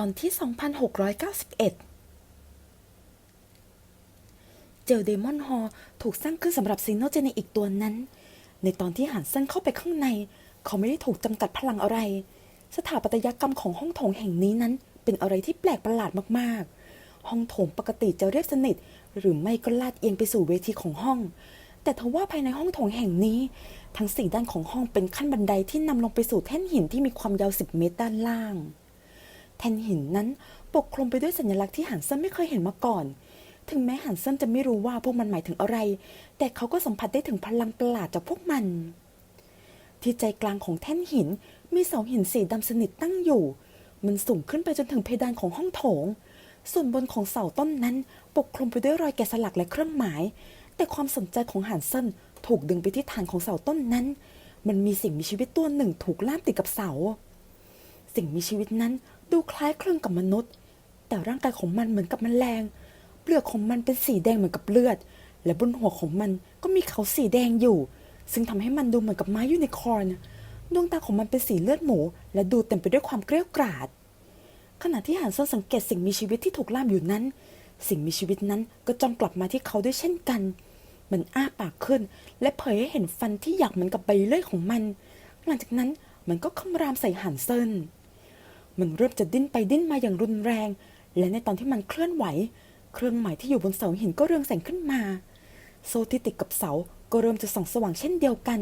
อนที่ 2691 เจลเดมอนฮอร์ถูกสร้างขึ้นสำหรับซีโนเจเนอีกตัวนั้น ในตอนที่หันเซนเข้าไปข้างใน เขาไม่ได้ถูกจำกัดพลังอะไร สถาปัตยกรรมของห้องโถงแห่งนี้นั้น เป็นอะไรที่แปลกประหลาดมากๆ ห้องโถงปกติจะเรียบสนิท หรือไม่ก็ลาดเอียงไปสู่เวทีของห้อง แต่ทว่าภายในห้องโถงแห่งนี้ ทั้งสี่ด้านของห้องเป็นขั้นบันไดที่นำลงไปสู่แท่นหินที่มีความยาว 10 เมตรด้านล่าง แท่นหินนั้นปกคลุมไปด้วยสัญลักษณ์ที่หันเซินไม่เคยเห็นมาก่อน ถึงแม้หันเซินจะไม่รู้ว่าพวกมันหมายถึงอะไร แต่เขาก็สัมผัสได้ถึงพลังประหลาดจากพวกมัน ที่ใจกลางของแท่นหินมีเสาหินสีดำสนิทตั้งอยู่ มันสูงขึ้นไปจนถึงเพดานของห้องโถง ส่วนบนของเสาต้นนั้น ปกคลุมไปด้วยรอยแกะสลักและเครื่องหมาย แต่ความสนใจของหันเซินถูกดึงไปที่ฐานของเสาต้นนั้น มันมีสิ่งมีชีวิตตัวหนึ่งถูกล่ามติดกับเสา สิ่งมีชีวิตนั้น ดูคล้ายคลึงกับมนุษย์ แต่ร่างกายของมันเหมือนกับมแมลง เปลือกของมันเป็นสีแดงเหมือนกับเลือด และบนหัวของมันก็มีเขาสีแดงอยู่ ซึ่งทำให้มันดูเหมือนกับไม้ยูนิคอร์นดวงตาของมันเป็นสีเลือดหมู และดูเต็มไปด้วยความเกรี้ยวกราดขณะที่หันเซนสังเกตสิ่งมีชีวิตที่ถูกล่ามอยู่นั้น สิ่งมีชีวิตนั้นก็จ้องกลับมาที่เขาด้วยเช่นกัน มันอ้าปากขึ้น และเผยให้เห็นฟันที่หยักเหมือนกับใบเลื่อยของมัน หลังจากนั้นมันก็คำรามใส่หันเซิน มันเริ่มจะดิ้นไปดิ้นมาอย่างรุนแรง และในตอนที่มันเคลื่อนไหว เครื่องหมายที่อยู่บนเสาหินก็เรืองแสงขึ้นมา โซ่ที่ติดกับเสาก็เริ่มจะส่องสว่างเช่นเดียวกัน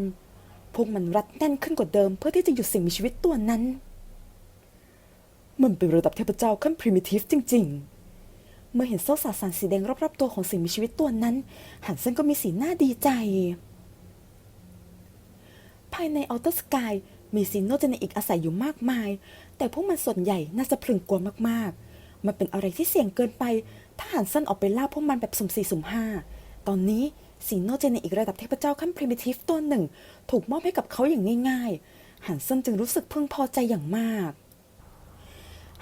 พวกมันรัดแน่นขึ้นกว่าเดิม เพื่อที่จะหยุดสิ่งมีชีวิตตัวนั้น มันเป็นระดับเทพเจ้าขั้น primitive จริง ๆ เมื่อเห็นโซ่สาสารสีแดงรอบๆตัวของสิ่งมีชีวิตตัวนั้น หันเซนก็มีสีหน้าดีใจ ภายในอัลเตอร์สกาย มีซีโนเจเนอีกอาศัยอยู่มากมาย แต่พวกมันส่วนใหญ่น่าจะพึงกลัวมากๆ มันเป็นอะไรที่เสี่ยงเกินไป ถ้าหันเซนออกไปล่าพวกมันแบบสุ่มสี่สุ่มห้า ตอนนี้ซีโนเจเนอีกระดับเทพเจ้าขั้นพรีมิทีฟตัวหนึ่ง ถูกมอบให้กับเขาอย่างง่ายๆ หันเซนจึงรู้สึกพึงพอใจอย่างมาก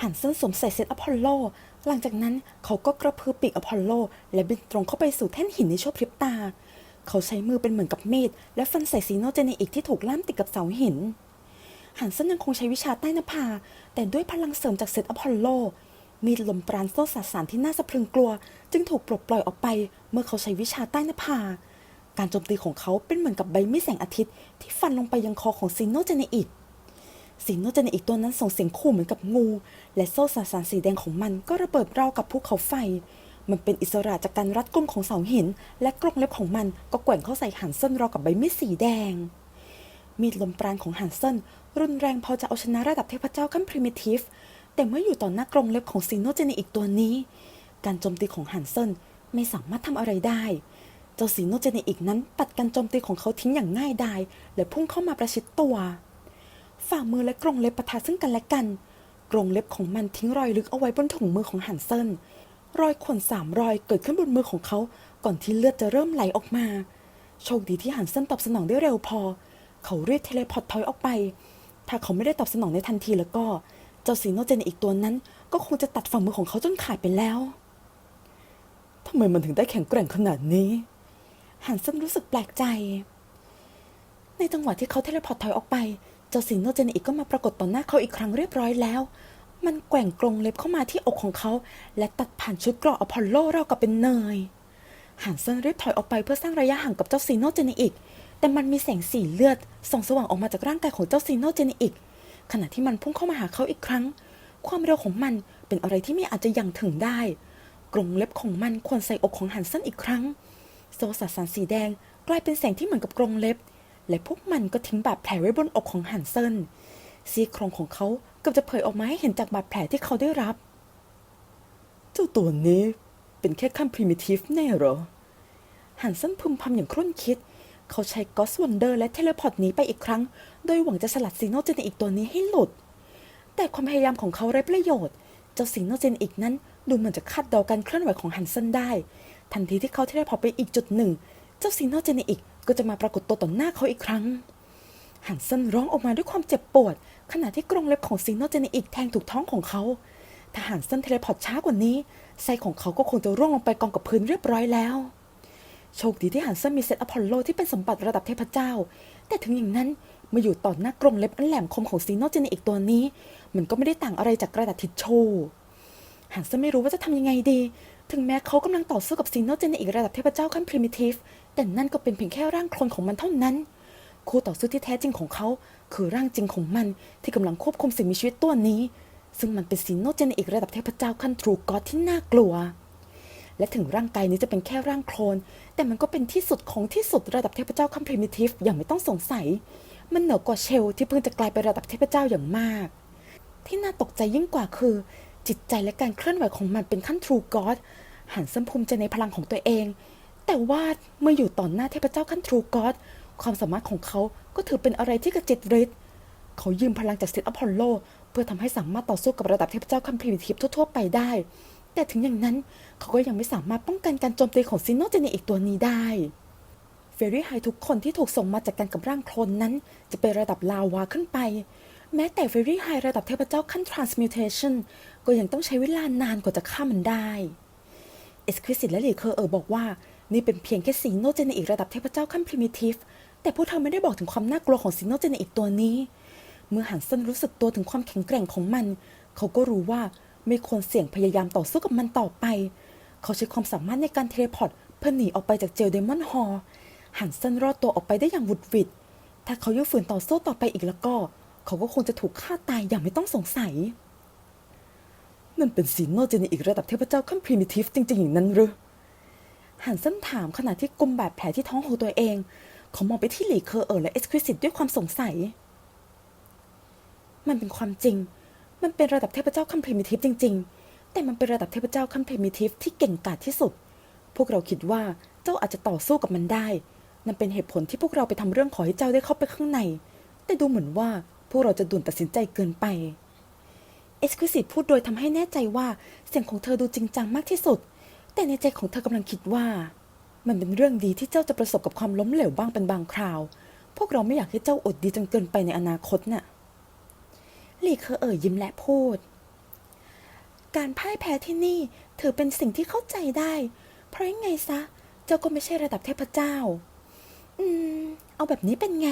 หันเซนสวมใส่เซตอพอลโล หลังจากนั้นเขาก็กระพือปีกอพอลโล และบินตรงเข้าไปสู่แท่นหินในชั่วพริบตา เขาใช้มือเป็นเหมือนกับมีดและฟันใส่ซีโนเจเนอีกที่ถูกล่ามติดกับเสาหิน หันเซนยังคงใช้วิชาใต้น้าผาแต่ด้วยพลังเสริมจากเซตอพอลโล มีดลมปราณโซ่สาสารที่น่าสะพรึงกลัว จึงถูกปลดปล่อยออกไปเมื่อเขาใช้วิชาใต้น้าผาการโจมตีของเขาเป็นเหมือนกับใบมีดแสงอาทิตย์ ที่ฟันลงไปยังคอของซีโนเจเนอีกสีโนเจเนอีกตัวนั้นส่งเสียงขู่เหมือนกับงู และโซ่สาสารสีแดงของมันก็ระเบิดราวกับภูเขาไฟ มันเป็นอิสระจากการรัดกุมของเสาหิน และกรงเล็บของมันก็แกว่งเข้าใส่หันเซนราวกับใบมีดสีแดง มีดลมปราณของหันเซน รุนแรงพอจะเอาชนะระดับเทพเจ้าขั้นพรีมิทีฟแต่เมื่ออยู่ต่อหน้ากรงเล็บของซีโนเจเนอีกตัวนี้ การโจมตีของหันเซนไม่สามารถทำอะไรได้ เจ้าซีโนเจเนอีกนั้นปัดการโจมตีของเขาทิ้งอย่างง่ายดายและพุ่งเข้ามาประชิดตัว ฝ่ามือและกรงเล็บปะทะซึ่งกันและกัน กรงเล็บของมันทิ้งรอยลึกเอาไว้บนถุงมือของหันเซนรอยข่วนสามรอยเกิดขึ้นบนมือของเขา ก่อนที่เลือดจะเริ่มไหลออกมา โชคดีที่หันเซนตอบสนองได้เร็วพอ เขารีบเทเลพอร์ตถอยออกไป ถ้าเขาไม่ได้ตอบสนองในทันทีแล้วก็ เจ้าซีโนเจนอีกตัวนั้น ก็คงจะตัดฝ่ามือของเขาจนขาดไปแล้วทำไมมันถึงได้แข็งแกร่งขนาดนี้ หันเซนรู้สึกแปลกใจ ในจังหวะที่เขาเทเลพอร์ตถอยออกไป เจ้าสิงโนเจนอีกก็มาปรากฏต่อหน้าเขาอีกครั้งเรียบร้อยแล้ว มันแกว่งกรงเล็บเข้ามาที่อกของเขา และตัดผ่านชุดเกราะอพอลโลราวกับเป็นเนยหันเซนรีบถอยออกไปเพื่อสร้างระยะห่างกับเจ้าซีโนเจนอีก แต่มันมีแสงสีเลือดส่องสว่างออกมาจากร่างกายของเจ้าซีโนเจนอีกขณะที่มันพุ่งเข้ามาหาเขาอีกครั้ง ความเร็วของมันเป็นอะไรที่ไม่อาจจะยังถึงได้ กรงเล็บของมันควรใส่อกของหันเซนอีกครั้ง โซสสารสีแดงกลายเป็นแสงที่เหมือนกับกรงเล็บ และพวกมันก็ทิ้งบาดแผลไว้บนอกของฮันเซนซี่โครงของเขาเกือบจะเผยออกมาให้เห็นจากบาดแผลที่เขาได้รับ เจ้าตัวนี้เป็นแค่ขั้นพรีมิทีฟแน่หรอฮันเซนพึมพำอย่างครุ่นคิด เขาใช้กอสวันเดอร์และเทเลพอร์ตหนี้ไปอีกครั้ง โดยหวังจะสลัดซีโนเจนอีกตัวนี้ให้หลุด แต่ความพยายามของเขาไร้ประโยชน์ เจ้าซีโนเจนอีกนั้น ดูเหมือนจะคาดเดาการเคลื่อนไหวของฮันเซนได้ ทันทีที่เขาเทเลพอร์ตไปอีกจุดหนึ่ง เจ้าซีโนเจนอีกก็จะมาปรากฏตัวต่อหน้าเขาอีกครั้งหันเซนร้องออกมาด้วยความเจ็บปวด ขณะที่กรงเล็บของซีโนเจนอีกแทงถูกท้องของเขาถ้าหันเซนเทเลพอร์ตช้ากว่านี้ไส้ของเขาก็คงจะร่วงลงไปกองกับพื้นเรียบร้อยแล้ว โชคดีที่หันเซนมีเซตอพอลโลที่เป็นสมบัติระดับเทพเจ้า แต่ถึงอย่างนั้นมาอยู่ต่อหน้ากรงเล็บอันแหลมคมของซีโนเจเนอีกตัวนี้ มันก็ไม่ได้ต่างอะไรจากกระดาษทิชชู่ฮันเซนไม่รู้ว่าจะทำยังไงดี ถึงแม้เขากำลังต่อสู้กับซีโนเจเนอีกระดับเทพเจ้าขั้นพรีมิทีฟแต่นั่นก็เป็นเพียงแค่ร่างโคลนของมันเท่านั้น คู่ต่อสู้ที่แท้จริงของเขา คือร่างจริงของมันที่กำลังควบคุมสิ่งมีชีวิตตัวนี้ ซึ่งมันเป็นซีโนเจเนอีกระดับเทพเจ้าขั้นทรูกอดที่น่ากลัว และถึงร่างกายนี้จะเป็นแค่ร่างโคลน แต่มันก็เป็นที่สุดของที่สุดระดับเทพเจ้าขั้นพรีมิทีฟอย่างไม่ต้องสงสัย มันเหนือกว่าเชลที่เพิ่งจะกลายเป็นระดับเทพเจ้าอย่างมาก ที่น่าตกใจยิ่งกว่าคือ จิตใจและการเคลื่อนไหวของมันเป็นขั้นทรูกอดหันซ้ำภูมิใจในพลังของตัวเอง แต่ว่าเมื่ออยู่ต่อหน้าเทพเจ้าขั้นทรูกอดความสามารถของเขาก็ถือเป็นอะไรที่กระจิตริดเขายืมพลังจากสิทธิ์อพอลโล เพื่อทำให้สามารถต่อสู้กับระดับเทพเจ้าขั้นพรีมิทีฟทั่วๆไปได้ แต่ถึงอย่างนั้นเขาก็ยังไม่สามารถป้องกันการโจมตีของซินโนเจเนอีกตัวนี้ได้เฟรรี่ไฮทุกคนที่ถูกส่งมาจากการกับร่างโคลนนั้น จะเป็นระดับลาวาขึ้นไป แม้แต่เฟรรี่ไฮระดับเทพเจ้าขั้น transmutation ก็ยังต้องใช้เวลานานกว่าจะฆ่ามันได้เอสควิสิตและลีเคอร์เออบอกว่า นี่เป็นเพียงแค่ซีโนเจเนอีกระดับเทพเจ้าขั้น primitive แต่พวกเธอไม่ได้บอกถึงความน่ากลัวของซีโนเจเนอีกตัวนี้ เมื่อฮันเซนรู้สึกตัวถึงความแข็งแกร่งของมัน เขาก็รู้ว่า ไม่ควรเสี่ยงพยายามต่อสู้กับมันต่อไป เขาใช้ความสามารถในการเทเลพอร์ตเพื่อหนีออกไปจากเจลเดมอนฮอลฮันเซนรอดตัวออกไปได้อย่างวุดวิด ถ้าเขายังฝืนต่อสู้ต่อไปอีกแล้วก็ เขาก็คงจะถูกฆ่าตายอย่างไม่ต้องสงสัย นั่นเป็นซีโนเจเนอีกระดับเทพเจ้าขั้นพรีมิทีฟจริงๆอย่างนั้นหรือฮันเซนถามขณะที่กุมบาดแผลที่ท้องของตัวเอง เขามองไปที่หลีเคอร์เออร์และเอ็กซ์ควิสิตด้วยความสงสัย มันเป็นความจริง มันเป็นระดับเทพเจ้าขั้นพรีมิทีฟจริง ๆ แต่มันเป็นระดับเทพเจ้าขั้นพรีมิทีฟที่เก่งกาจที่สุด พวกเราคิดว่าเจ้าอาจจะต่อสู้กับมันได้ นั่นเป็นเหตุผลที่พวกเราไปทำเรื่องขอให้เจ้าได้เข้าไปข้างใน แต่ดูเหมือนว่าพวกเราจะด่วนตัดสินใจเกินไป เอ็กซ์ควิสิตพูดโดยทำให้แน่ใจว่าเสียงของเธอดูจริงจังมากที่สุด แต่ในใจของเธอกำลังคิดว่า มันเป็นเรื่องดีที่เจ้าจะประสบกับความล้มเหลวบ้างเป็นบางคราว พวกเราไม่อยากให้เจ้าอดดีจนเกินไปในอนาคตน่ะ ลีเคอเอ่ยยิ้มและพูด การพ่ายแพ้ที่นี่ถือเป็นสิ่งที่เข้าใจได้ เพราะยังไงซะ เจ้าก็ไม่ใช่ระดับเทพเจ้า อืม เอาแบบนี้เป็นไง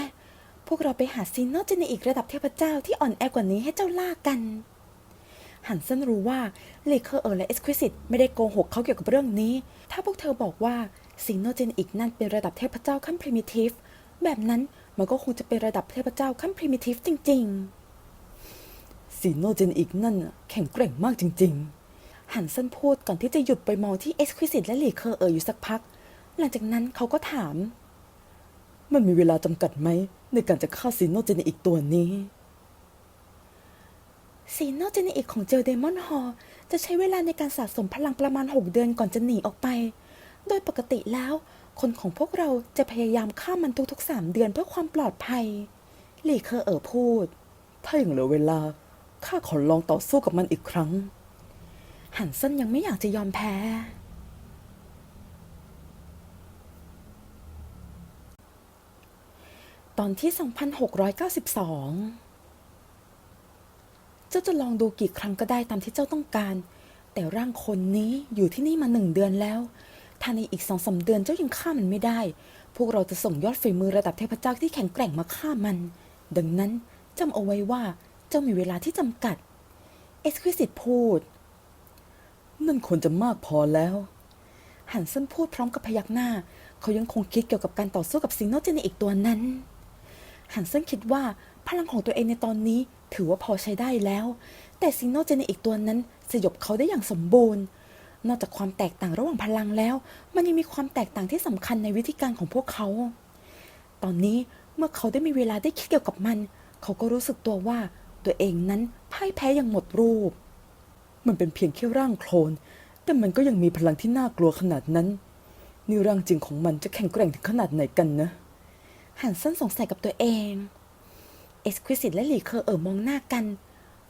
พวกเราไปหาซีโนเจนอีกระดับเทพเจ้าที่อ่อนแอกว่านี้ให้เจ้าล่ากันฮันเซนรู้ว่าเลเคอร์เออร์และเอ็กซ์ควิสิตไม่ได้โกหกเขาเกี่ยวกับเรื่องนี้ ถ้าพวกเธอบอกว่าซีโนเจนอีกนั่นเป็นระดับเทพเจ้าขั้นพรีมิทีฟแบบนั้นมันก็คงจะเป็นระดับเทพเจ้าขั้นพรีมิทีฟจริง ๆ ซีโนเจนอีกนั่นแข็งแกร่งมากจริงๆฮันเซนพูดก่อนที่จะหยุดไปมองที่เอ็กซ์ควิสิตและลีเคอร์เออร์อยู่สักพัก หลังจากนั้นเขาก็ถาม มันมีเวลาจำกัดไหม ในการจะฆ่าซีโนเจนอีกตัวนี้ซีโนเจนอีกของเจลเดมอนฮอลจะใช้เวลาในการสะสมพลังประมาณ 6 เดือนก่อนจะหนีออกไป โดยปกติแล้ว คนของพวกเราจะพยายามฆ่ามันทุกๆ 3 เดือนเพื่อความปลอดภัยหลีเคอร์เออพูด ถ้าอย่างเหลือเวลา ข้าขอลองต่อสู้กับมันอีกครั้ง หันเซนยังไม่อยากจะยอมแพ้ ตอนที่ 2692 เจ้าจะลองดูกี่ครั้งก็ได้ตามที่เจ้าต้องการ แต่ร่างคนนี้อยู่ที่นี่มาหนึ่งเดือนแล้วถ้าในอีกสองสาเดือนเจ้ายังฆ่ามันไม่ได้ พวกเราจะส่งยอดฝีมือระดับเทพเจ้าที่แข็งแกร่งมาฆ่ามัน ดังนั้นจำเอาไว้ว่า จ้ามีเวลาที่จำกัด เอ็กซ์ควิสิตพูด นั่นควรจะมากพอแล้ว หันเซนพูดพร้อมกับพยักหน้า เขายังคงคิดเกี่ยวกับการต่อสู้กับซิงโนเจเนอีกตัวนั้นฮันเซนคิดว่าพลังของตัวเองในตอนนี้ถือว่าพอใช้ได้แล้ว แต่ซิโนเจเนอีกตัวนั้นสยบเขาได้อย่างสมบูรณ์ นอกจากความแตกต่างระหว่างพลังแล้ว มันยังมีความแตกต่างที่สำคัญในวิธีการของพวกเขา ตอนนี้เมื่อเขาได้มีเวลาได้คิดเกี่ยวกับมัน เขาก็รู้สึกตัวว่า ตัวเองนั้นพ่ายแพ้อย่างหมดรูป มันเป็นเพียงแค่ร่างโคลน แต่มันก็ยังมีพลังที่น่ากลัวขนาดนั้น นี่ร่างจริงของมันจะแข็งแกร่งถึงขนาดไหนกันนะ หันเส้นสงสัยกับตัวเอง เอ็กซ์ควิสิตและหลีเคอร์เออมองหน้ากัน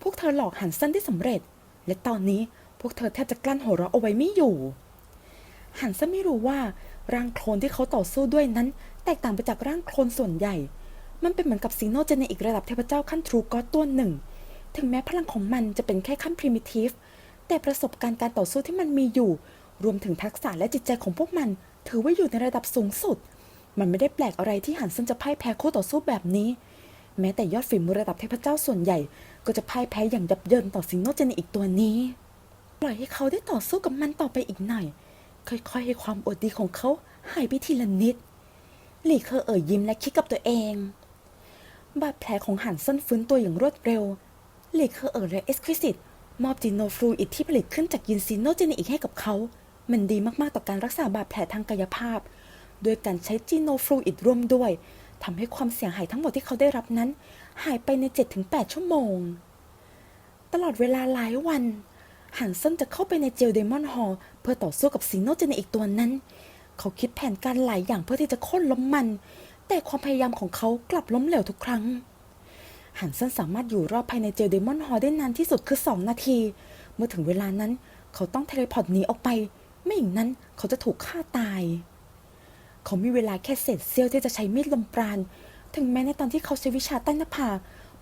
พวกเธอหลอกหันเส้นได้สำเร็จ และตอนนี้พวกเธอแทบจะกลั้นหัวเราะเอาไว้ไม่อยู่ หันเส้นไม่รู้ว่าร่างโคลนที่เขาต่อสู้ด้วยนั้น แตกต่างไปจากร่างโคลนส่วนใหญ่ มันเป็นเหมือนกับซีโนเจเนอีกระดับเทพเจ้าขั้นทรูก็อตัวหนึ่ง ถึงแม้พลังของมันจะเป็นแค่ขั้นพรีมิทีฟแต่ประสบการณ์การต่อสู้ที่มันมีอยู่ รวมถึงทักษะและจิตใจของพวกมัน ถือว่าอยู่ในระดับสูงสุด มันไม่ได้แปลกอะไรที่หันเซนจะพ่ายแพ้คู่ต่อสู้แบบนี้ แม้แต่ยอดฝีมือระดับเทพเจ้าส่วนใหญ่ ก็จะพ่ายแพ้อย่างยับเยินต่อซิงโนเจเนอีกตัวนี้ ปล่อยให้เขาได้ต่อสู้กับมันต่อไปอีกหน่อย ค่อยๆ ให้ความอดดีของเขาหายไปทีละนิด หลี่เคอเอ่ยยิ้มและคิดกับตัวเอง บาดแผลของหันเส้นฟื้นตัวอย่างรวดเร็วหลีเคอเอ่ยและเอ็กซ์ควิสิตมอบจีโนฟลูอิดที่ผลิตขึ้นจากยินซีโนเจนอีกให้กับเขา มันดีมากๆต่อการรักษาบาดแผลทางกายภาพ โดยการใช้จีโนฟลูอิดร่วมด้วยทำให้ความเสียหายทั้งหมดที่เขาได้รับนั้น หายไปใน 7-8 ชั่วโมง ตลอดเวลาหลายวันฮันเซนจะเข้าไปในเจลเดมอนฮอลเพื่อต่อสู้กับซีโนเจนอีกตัวนั้น เขาคิดแผนการหลายอย่างเพื่อที่จะโค่นล้มมัน แต่ความพยายามของเขากลับล้มเหลวทุกครั้งฮันเซนสามารถอยู่รอดภายในเจลเดมอนฮอลได้นานที่สุดคือ 2 นาที เมื่อถึงเวลานั้นเขาต้องเทเลพอร์ตหนีออกไป ไม่อย่างนั้นเขาจะถูกฆ่าตาย เขามีเวลาแค่เศษเสี้ยวที่จะใช้มีดลมปราณ ถึงแม้ในตอนที่เขาใช้วิชาใต้หน้าผา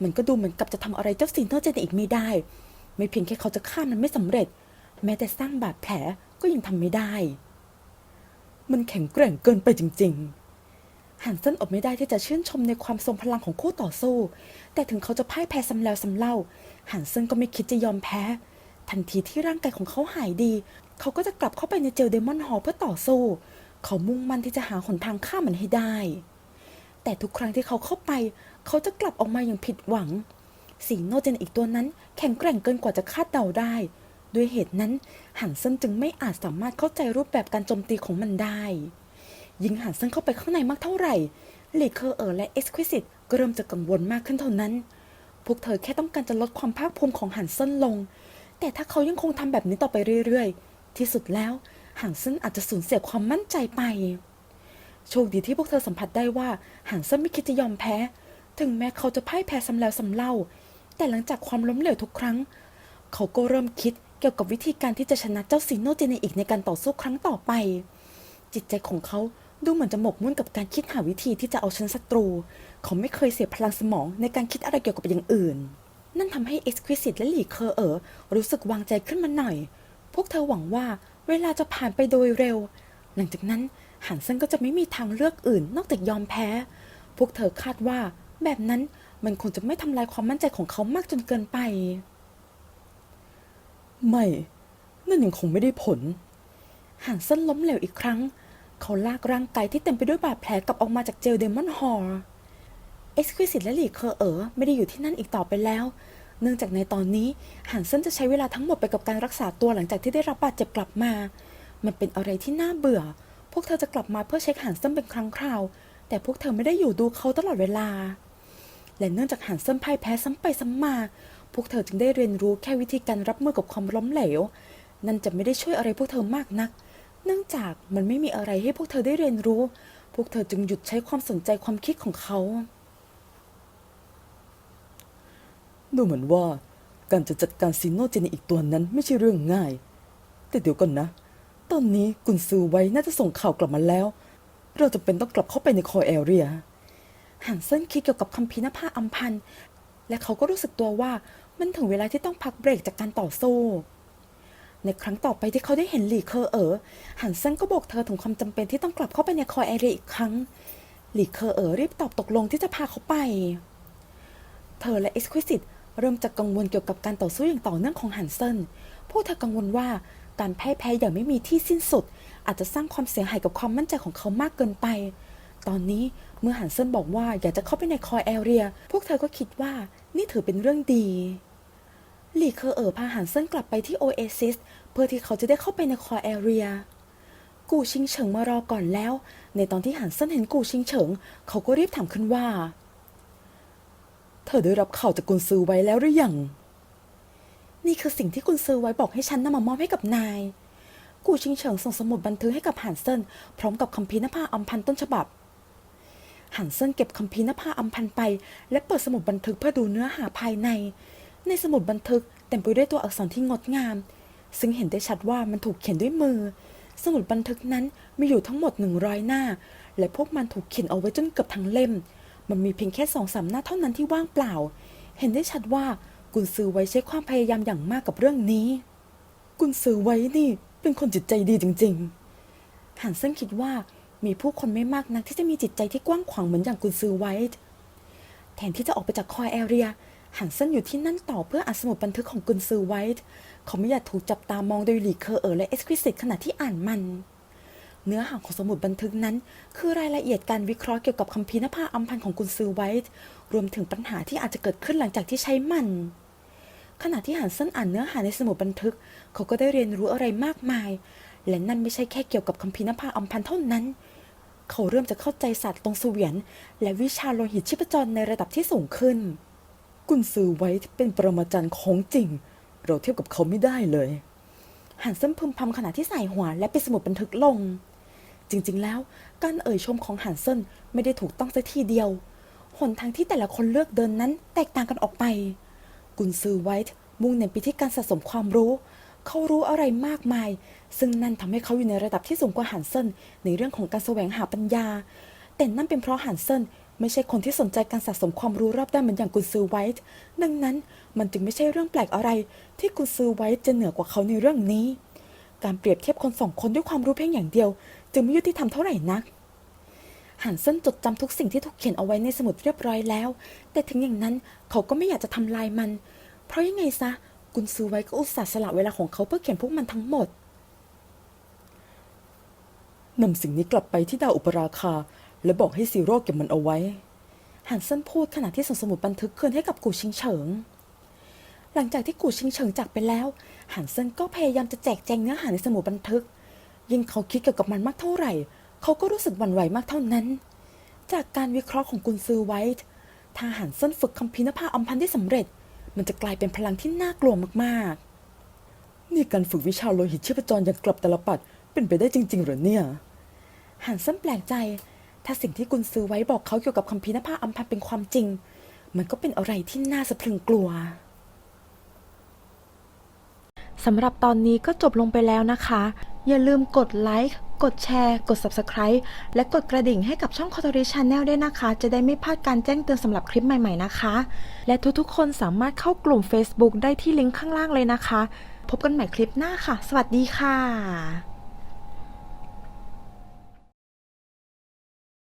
มันก็ดูเหมือนกับจะทำอะไรเจ้าซีโนเจเนอีกไม่ได้ ไม่เพียงแค่เขาจะฆ่ามันไม่สำเร็จ แม้แต่สร้างบาดแผลก็ยังทำไม่ได้ มันแข็งแกร่งเกินไปจริง ๆ ฮันเซนอดไม่ได้ที่จะชื่นชมในความทรงพลังของคู่ต่อสู้ แต่ถึงเขาจะพ่ายแพ้ซ้ำแล้วซ้ำเล่าฮันเซนก็ไม่คิดจะยอมแพ้ ทันทีที่ร่างกายของเขาหายดี เขาก็จะกลับเข้าไปในเจลเดมอนฮอลเพื่อต่อสู้ เขามุ่งมั่นที่จะหาหนทางฆ่ามันให้ได้ แต่ทุกครั้งที่เขาเข้าไป เขาจะกลับออกมาอย่างผิดหวัง สีโนเจนอีกตัวนั้น แข็งแกร่งเกินกว่าจะคาดเดาได้ ด้วยเหตุนั้นหันเซนจึงไม่อาจสามารถเข้าใจรูปแบบการโจมตีของมันได้ ยิ่งหันเซนเข้าไปข้างในมากเท่าไหร่ลีเคอร์เออร์และเอ็กซ์ควิสิตก็เริ่มจะกังวลมากขึ้นเท่านั้น พวกเธอแค่ต้องการจะลดความภาคภูมิของหันเซนลง แต่ถ้าเขายังคงทำแบบนี้ต่อไปเรื่อยๆ ที่สุดแล้วหันเซนอาจจะสูญเสียความมั่นใจไป โชคดีที่พวกเธอสัมผัสได้ว่าหันเซนไม่คิดจะยอมแพ้ ถึงแม้เขาจะพ่ายแพ้ซ้ำแล้วซ้ำเล่า แต่หลังจากความล้มเหลวทุกครั้ง เขาก็เริ่มคิดเกี่ยวกับวิธีการที่จะชนะเจ้าซีโนเจเนอีกในการต่อสู้ครั้งต่อไป จิตใจของเขา ดูเหมือนจะหมกมุ่นกับการคิดหาวิธีที่จะเอาชนะศัตรู เขาไม่เคยเสียพลังสมองในการคิดอะไรเกี่ยวกับอย่างอื่น นั่นทำให้เอ็กซ์ควิสิตและหลีเคอร์เออรู้สึกวางใจขึ้นมาหน่อย พวกเธอหวังว่าเวลาจะผ่านไปโดยเร็ว หลังจากนั้นหันเซนก็จะไม่มีทางเลือกอื่น นอกจากยอมแพ้ พวกเธอคาดว่า แบบนั้นมันคงจะไม่ทำลายความมั่นใจของเขามากจนเกินไป ไม่ นั่นยังคงไม่ได้ผลหันเส้นล้มเหลวอีกครั้ง เขาลากร่างกายที่เต็มไปด้วยบาดแผลกลับออกมาจากเจลเดมอนฮอร์เอ็กซ์ควิสิตและหลีเคอร์เออไม่ได้อยู่ที่นั่นอีกต่อไปแล้ว เนื่องจากในตอนนี้หันเส้นจะใช้เวลาทั้งหมดไปกับการรักษาตัวหลังจากที่ได้รับบาดเจ็บกลับมา มันเป็นอะไรที่น่าเบื่อ พวกเธอจะกลับมาเพื่อเช็คหันเส้นเป็นครั้งคราว แต่พวกเธอไม่ได้อยู่ดูเขาตลอดเวลา และเนื่องจากหันเส้นพ่ายแพ้ซ้ำไปซ้ำมา พวกเธอจึงได้เรียนรู้แค่วิธีการรับมือกับความล้มเหลว นั่นจะไม่ได้ช่วยอะไรพวกเธอมากนัก เนื่องจากมันไม่มีอะไรให้พวกเธอได้เรียนรู้ พวกเธอจึงหยุดใช้ความสนใจความคิดของเขา ดูเหมือนว่า การจะจัดการซีโนเจนอีกตัวนั้นไม่ใช่เรื่องง่าย แต่เดี๋ยวก่อนนะ ตอนนี้กุนซือไว้น่าจะส่งข่าวกลับมาแล้ว เราจะเป็นต้องกลับเข้าไปในคอแอเรียหันเส้นคิดเกี่ยวกับคัมภีร์นภาอัมพันธ์และเขาก็รู้สึกตัวว่ามันถึงเวลาที่ต้องพักเบรกจากการต่อสู้ ในครั้งต่อไปที่เขาได้เห็นหลีเคอร์เอ๋อหันเส้นก็บอกเธอถึงความจำเป็นที่ต้องกลับเข้าไปในคอยแอเรียอีกครั้ง หลีเคอร์เอ๋อรีบตอบตกลงที่จะพาเขาไป เธอและเอ็กซ์ควิสิตเริ่มจะกังวลเกี่ยวกับการต่อสู้อย่างต่อเนื่องของฮันเซนพวกเธอกังวลว่าการแพ้แพ้อย่างไม่มีที่สิ้นสุด อาจจะสร้างความเสียหายกับความมั่นใจของเขามากเกินไป ตอนนี้เมื่อฮันเซนบอกว่าอยากจะเข้าไปในคอยแอเรีย พวกเธอก็คิดว่านี่ถือเป็นเรื่องดี หลีเคอเอ๋อพาฮันเซินกลับไปที่โอเอซิสเพื่อที่เขาจะได้เข้าไปในคอแอเรีย กูชิงเฉิงมารอก่อนแล้ว ในตอนที่ฮันเซินเห็นกูชิงเฉิง เขาก็รีบถามขึ้นว่า เธอได้รับข่าวจากกุนซือไว้แล้วหรือยังนี่คือสิ่งที่คุณซื้อไว้บอกให้ฉันนำมามอบให้กับนาย กูชิงเฉิงส่งสมุดบันทึกให้กับหันเซินพร้อมกับคัมภีร์นภาอัมพันต้นฉบับหันเซินเก็บคัมภีร์นภาอัมพันไป และเปิดสมุดบันทึกเพื่อดูเนื้อหาภายใน ในสมุดบันทึกเต็มไปด้วยตัวอักษรที่งดงาม ซึ่งเห็นได้ชัดว่ามันถูกเขียนด้วยมือ สมุดบันทึกนั้นมีอยู่ทั้งหมดหนึ่งร้อยหน้า และพวกมันถูกเขียนเอาไว้จนเกือบทั้งเล่ม มันมีเพียงแค่สองสามหน้าเท่านั้นที่ว่างเปล่า เห็นได้ชัดว่ากุนซือไว้ใช้ความพยายามอย่างมากกับเรื่องนี้ กุนซือไว้นี่เป็นคนจิตใจดีจริง ๆหันเซินคิดว่ามีผู้คนไม่มากนักที่จะมีจิตใจที่กว้างขวางเหมือนอย่างกุนซือไว้แทนที่จะออกไปจากคอยแอเรีย หันเซนอยู่ที่นั่นต่อเพื่ออ่านสมุดบันทึกของกุนซือไวท์เขาไม่อยากถูกจับตามองโดยหลีเคอเออและเอ็กซ์คริสิตขณะที่อ่านมัน เนื้อหาของสมุดบันทึกนั้น คือรายละเอียดการวิเคราะห์เกี่ยวกับคัมภีร์นภาอัมพันธ์ของกุนซือไวท์รวมถึงปัญหาที่อาจจะเกิดขึ้นหลังจากที่ใช้มัน ขณะที่หันเซนอ่านเนื้อหาในสมุดบันทึก เขาก็ได้เรียนรู้อะไรมากมาย และนั่นไม่ใช่แค่เกี่ยวกับคัมภีร์นภาอัมพันธ์เท่านั้นเขาเริ่มจะเข้าใจศาสตร์ตรงเสวียน และวิชาโลหิตชีพจรในระดับที่สูงขึ้น กุนซือไว้เป็นปรมาจารย์ของจริง เราเทียบกับเขาไม่ได้เลย หันเซนพึมพำขณะที่ใส่หัวและปิดสมุดบันทึกลง จริงๆแล้วการเอ่ยชมของหันเซนไม่ได้ถูกต้องสักทีเดียว หนทางที่แต่ละคนเลือกเดินนั้นแตกต่างกันออกไป กุนซือไวท์มุ่งเน้นไปที่การสะสมความรู้ เขารู้อะไรมากมาย ซึ่งนั่นทำให้เขาอยู่ในระดับที่สูงกว่าหันเซนในเรื่องของการแสวงหาปัญญา แต่นั่นเป็นเพราะหันเซน ไม่ใช่คนที่สนใจการสะสมความรู้รอบด้านเหมือนอย่างกุนซือไวท์ดังนั้นมันจึงไม่ใช่เรื่องแปลกอะไร ที่กุนซือไวท์จะเหนือกว่าเขาในเรื่องนี้ การเปรียบเทียบคนสองคนด้วยความรู้เพียงอย่างเดียว จึงไม่ยุติธรรมเท่าไหร่นักหันเส้นจดจำทุกสิ่งที่ถูกเขียนเอาไว้ในสมุดเรียบร้อยแล้ว แต่ถึงอย่างนั้นเขาก็ไม่อยากจะทำลายมัน เพราะยังไงซะกุนซือไว้ก็อุตส่าห์สละเวลาของเขาเพื่อเขียนพวกมันทั้งหมดนำสิ่งนี้กลับไปที่ดาวอุปราคา และบอกให้ซีโร่เก็บมันเอาไว้หันเส้นพูดขณะที่ส่งสมุดบันทึกคืนให้กับกูชิงเฉิง หลังจากที่กูชิงเฉิงจากไปแล้วหันเซินก็พยายามจะแจกแจงเนื้อหาในสมุดบันทึก ยิ่งเขาคิดเกี่ยวกับมันมากเท่าไหร่ เขาก็รู้สึกหวั่นไหวมากเท่านั้น จากการวิเคราะห์ของกุนซือไวท์ถ้าหันเซินฝึกคัมภีร์นภาอัมพันธ์ได้สำเร็จ มันจะกลายเป็นพลังที่น่ากลัวมากๆ นี่การฝึกวิชาโลหิตชีพจรอย่างกลับตลปัดเป็นไปได้จริง ๆ หรือเนี่ยหันเซินแปลกใจ ถ้าสิ่งที่กุนซื้อไว้บอกเขาเกี่ยวกับคัมภีนภาอัมพันเป็นความจริง มันก็เป็นอะไรที่น่าสะพรึงกลัวสำหรับตอนนี้ก็จบลงไปแล้วนะคะ อย่าลืมกดไลค์ กดแชร์ กด Subscribe และกดกระดิ่งให้กับช่อง c o t o r i Channel ด้วยนะคะ จะได้ไม่พลาดการแจ้งเตือนสำหรับคลิปใหม่ๆนะคะ และทุกๆ คนสามารถเข้ากลุ่ม Facebook ได้ที่ลิงก์ข้างล่างเลยนะคะ พบกันใหม่คลิปหน้าค่ะ สวัสดีค่ะ